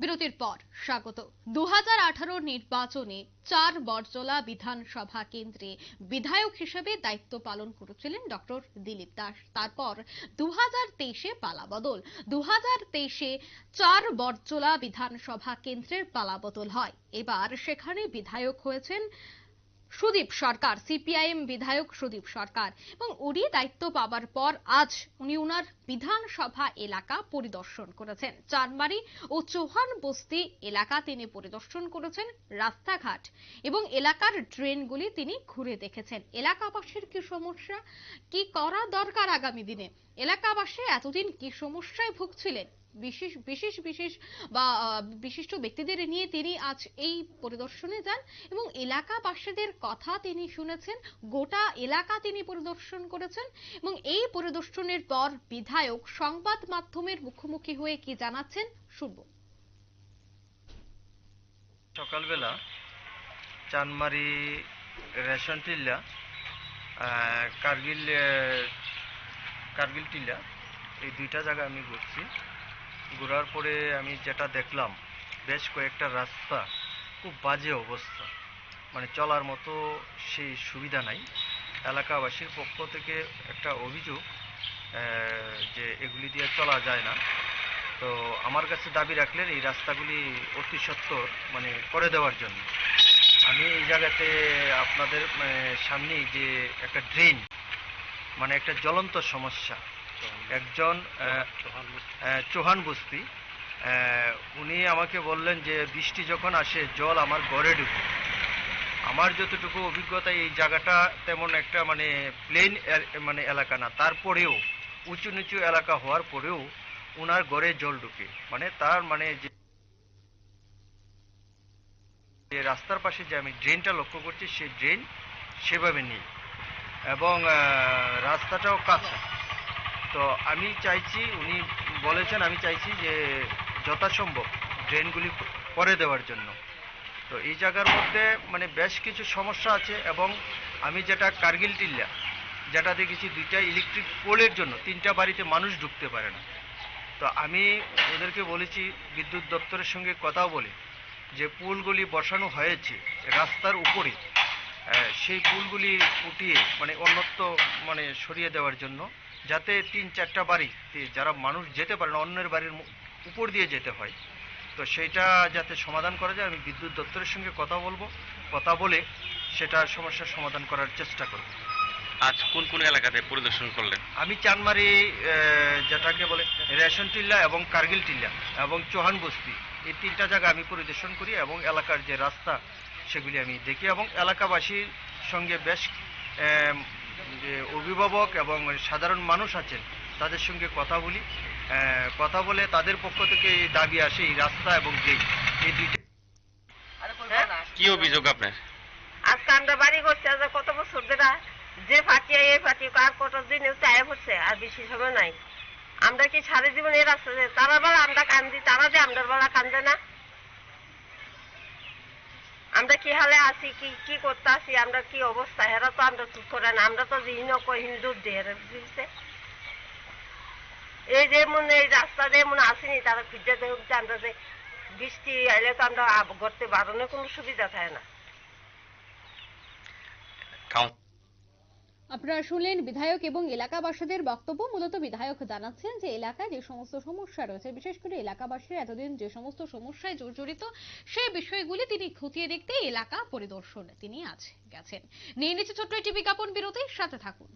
বিরতির পর স্বাগত। দু নির্বাচনে চার বরজলা বিধানসভা কেন্দ্রে বিধায়ক হিসেবে দায়িত্ব পালন করেছিলেন ডক্টর দিলীপ দাস। তারপর দু হাজার তেইশে পালাবদল। দু হাজার তেইশে চার বরজলা বিধানসভা কেন্দ্রের পালাবদল হয়। এবার সেখানে বিধায়ক হয়েছেন সুদীপ সরকার, সিপিআইএম বিধায়ক সুদীপ সরকার, এবং উনি দায়িত্ব পাওয়ার পর আজ উনি উনার বিধানসভা এলাকা পরিদর্শন করেছেন। চানমারি ও চৌহান বস্তি এলাকা তিনি পরিদর্শন করেছেন রাস্তাঘাট এবং এলাকার ড্রেনগুলি তিনি ঘুরে দেখেছেন। এলাকাবাসীর কি সমস্যা? কি করা দরকার আগামী দিনে? এলাকাবাসী এতদিন কি সমস্যায় ভুগছিলেন? বিশেষ বিশেষ বিশেষ বা বিশিষ্ট ব্যক্তিদের নিয়ে তিনি আজ এই পরিদর্শনে যান এবং এলাকাবাসীদের কথা তিনি শুনেছেন, গোটা এলাকা তিনি পরিদর্শন করেছেন এবং এই পরিদর্শনের পর বিধায়ক সংবাদ মাধ্যমের মুখোমুখি হয়ে কি জানাচ্ছেন শুনব। সকালবেলা চানমারি রেশন টিল্লা কার্গিল কার্গিল টিল্লা এই দুইটা জায়গা আমি ঘুরছি। ঘোরার পরে আমি যেটা দেখলাম, বেশ কয়েকটা রাস্তা, খুব বাজে অবস্থা। মানে চলার মতো সেই সুবিধা নাই। এলাকাবাসীর পক্ষ থেকে একটা অভিযোগ যে এগুলি দিয়ে চলা যায় না। তো আমার কাছে দাবি রাখলেন এই রাস্তাগুলি অতি সত্বর মানে করে দেওয়ার জন্য। আমি এই জায়গাতে আপনাদের মানে সামনে যে একটা ড্রেন মানে একটা জ্বলন্ত সমস্যা একজন চৌহান বস্তি উনি আমাকে বললেন যে বৃষ্টি যখন আসে জল আমার ঘরে ঢুকে। আমার যতটুকু অভিজ্ঞতা এই জায়গাটা তেমন একটা মানে প্লেন মানে এলাকা না। তারপরেও উঁচু নিচু এলাকা হওয়ার পরেও ওনার গড়ে জল ঢুকে। মানে তার মানে যে রাস্তার পাশে যে আমি ড্রেনটা লক্ষ্য করছি সেই ড্রেন সেভাবে নেই। এবং রাস্তাটাও কাঁচা। তো আমি চাইছি, উনি বলেছেন, আমি চাইছি যে যথাসম্ভব ড্রেনগুলি করে দেওয়ার জন্য। তো এই জায়গার মধ্যে মানে বেশ কিছু সমস্যা আছে এবং আমি যেটা কার্গিল টিল্লা, যেটা দেখেছি দুইটা ইলেকট্রিক পোলের জন্য, তিনটা বাড়িতে মানুষ ঢুকতে পারে না। তো আমি ওদেরকে বলেছি, বিদ্যুৎ দপ্তরের সঙ্গে কথাও বলে, যে পুলগুলি বসানো হয়েছে, রাস্তার উপরে সেই পুলগুলি উঠিয়ে মানে অন্যত্র মানে সরিয়ে দেওয়ার জন্য যাতে তিন চারটা বাড়িতে যারা মানুষ যেতে পারে না অন্যের বাড়ির উপর দিয়ে যেতে হয় তো সেইটা যাতে সমাধান করা যায় আমি বিদ্যুৎ দপ্তরের সঙ্গে কথা বলব কথা বলে সেটা সমস্যার সমাধান করার চেষ্টা করব। আজ কোন কোন এলাকাতে পরিদর্শন করলেন? আমি চানমারি যেটাকে বলে রেশন টিল্লা এবং কার্গিল টিল্লা এবং চৌহান বস্তি এই তিনটা জায়গা আমি পরিদর্শন করি এবং এলাকার যে রাস্তা সেগুলি আমি দেখি এবং এলাকাবাসীর সঙ্গে বেশ যে অভিভাবক এবং সাধারণ মানুষ আছেন তাদের সঙ্গে কথা বলি। কথা বলে তাদের পক্ষ থেকে এই দাবি আসে এই রাস্তা এবং ড্রেন এই দুইটা কি অভিযোগ আপনার? আজকে আমরা বাড়ি করছি আজ কত বছর ধরে যে পার্টি এই পার্টি আর কত দিন চায় পড়ছে আর বেশি সময় নাই। আমরা কি সারা জীবন এই রাস্তা তারা বেলা আমরা কান্দি তারা যে আমরা বেলা কান্দে না? আমরা কি হালে আছি, কি কি করতে আছি, আমরা কি অবস্থা? হেরা তো আমরা চুপ করে না, আমরা তো হিন্দু হিন্দুর দিয়ে বুঝছে? এই যে মনে, এই রাস্তা দিয়ে মনে আসেনি, তারা খুঁজে দেখছে আমরা যে বৃষ্টি আইলে তো আমরা আব- বাড়ানোর কোনো সুবিধা থাকে না। আপনারা শুনলেন বিধায়ক এবং এলাকাবাসীদের বক্তব্য। মূলত বিধায়ক জানাচ্ছেন যে, এলাকায় যে সমস্ত সমস্যা রয়েছে, বিশেষ করে এলাকাবাসীর এতদিন যে সমস্ত সমস্যায় জর্জরিত সেই বিষয়গুলি তিনি খতিয়ে দেখতে এলাকা পরিদর্শনে তিনি আজ গেছেন। নিয়ে নিচ্ছে ছোট্ট একটি বিজ্ঞাপন বিরতির সাথে থাকুন।